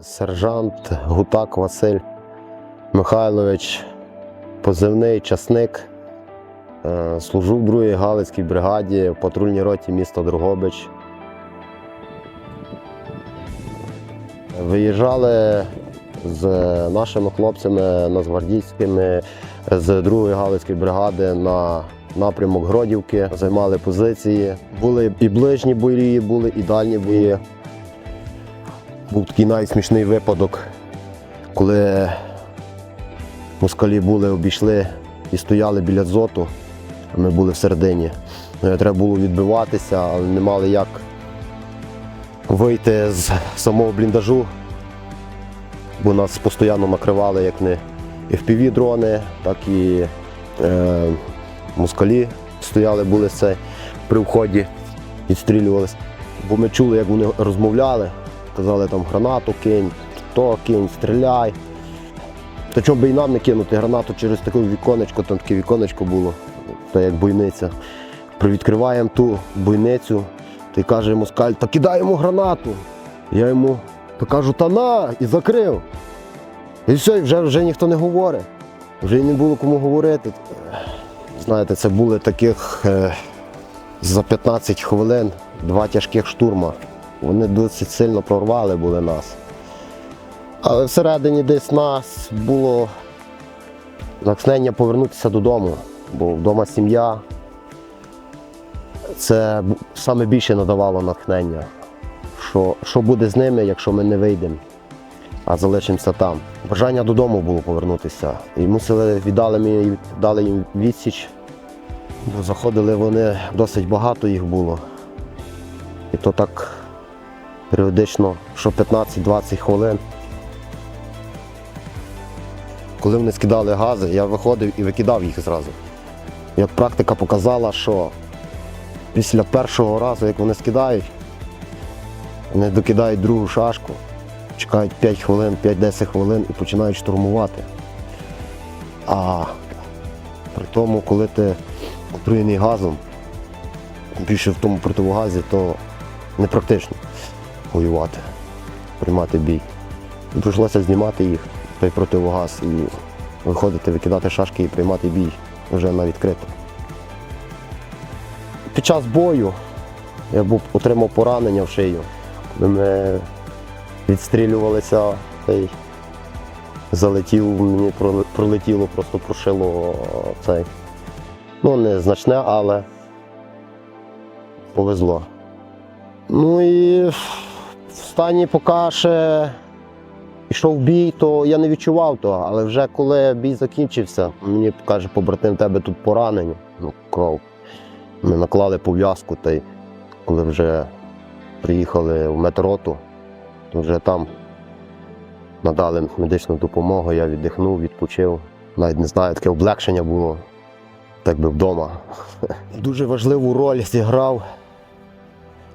сержант Гутак Василь Михайлович, позивний часник. Е, Служу в 2-й Галицькій бригаді в патрульній роті міста Дрогобич. Виїжджали з нашими хлопцями нацгвардійськими з 2-ї Галицької бригади на напрямок Гродівки, займали позиції. Були і ближні бої, були і дальні бої. Був такий найсмішний випадок, коли москалі були, обійшли і стояли біля дзоту, а ми були всередині. Е, Треба було відбиватися, але не мали як вийти з самого бліндажу, бо нас постійно накривали як не fpv дрони, так і е, москалі стояли, були це при вході, відстрілювалися. Бо ми чули, як вони розмовляли, казали там гранату кинь, то кинь, стріляй. Та чому би і нам не кинути гранату через таке віконечко, там таке віконечко було, та як бойниця. Привідкриваємо ту бойницю, та й каже москаль, та кидай йому гранату. Я йому та кажу, та на, і закрив. І все, вже, вже ніхто не говорить. Вже не було кому говорити. Знаєте, це були таких е, за 15 хвилин два тяжких штурма. Вони досить сильно прорвали були нас. Але всередині десь нас було натхнення повернутися додому, бо вдома сім'я. Це саме більше надавало натхнення. Що, що буде з ними, якщо ми не вийдемо, а залишимося там. Бажання додому було повернутися. І мусили віддали, мені, дали їм відсіч, бо заходили вони, досить багато їх було. І то так періодично, що 15-20 хвилин. Коли вони скидали гази, я виходив і викидав їх зразу. Як практика показала, що після першого разу, як вони скидають, вони докидають другу шашку, чекають 5 хвилин, 5-10 хвилин і починають штурмувати. А при тому, коли ти отруєний газом, більше в тому противогазі, то непрактично воювати, приймати бій. І Прийшлося знімати їх, той противогаз, і виходити, викидати шашки і приймати бій вже на відкрито. Під час бою я був, отримав поранення в шию. Ми відстрілювалися, та й залетів, мені пролетіло, просто прошило цей. Ну, не значне, але повезло. Ну і в стані поки ще йшов бій, то я не відчував того, але вже коли бій закінчився, мені каже, побратим, тебе тут поранення, ну, кров. Ми наклали пов'язку, та й коли вже приїхали в метроту, то вже там надали медичну допомогу, я віддихнув, відпочив. Навіть не знаю, таке облегшення було, так би вдома. Дуже важливу роль зіграв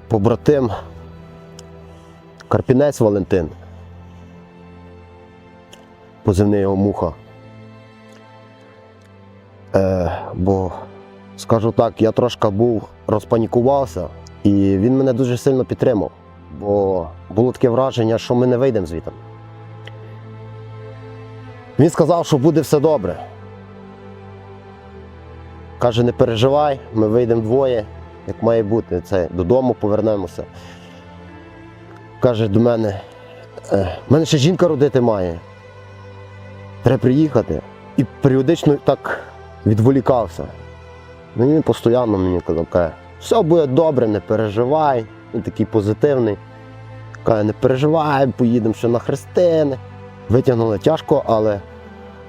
побратим Карпінець Валентин. Позивний його муха. Е, бо, скажу так, я трошки був розпанікувався, і він мене дуже сильно підтримав. Бо було таке враження, що ми не вийдемо звідти. Він сказав, що буде все добре. Каже, не переживай, ми вийдемо двоє, як має бути. Це додому повернемося. Каже до мене, «Е, в мене ще жінка родити має. Треба приїхати. І періодично так відволікався. Ну, він постійно мені казав, каже, все буде добре, не переживай. Він такий позитивний. Каже, не переживай, поїдемо ще на хрестини. Витягнули тяжко, але,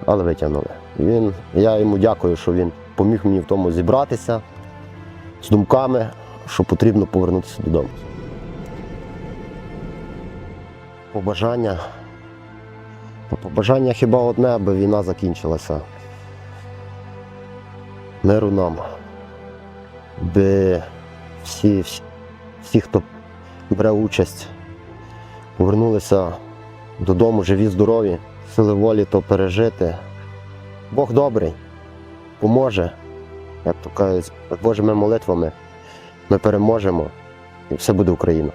але витягнули. Він, я йому дякую, що він поміг мені в тому зібратися з думками, що потрібно повернутися додому. Побажання. Побажання хіба одне, аби війна закінчилася. Миру нам. Би всі, всі, всі, хто бере участь, повернулися додому живі, здорові, сили волі то пережити. Бог добрий, поможе. Як то кажуть, Божими молитвами ми переможемо і все буде Україна.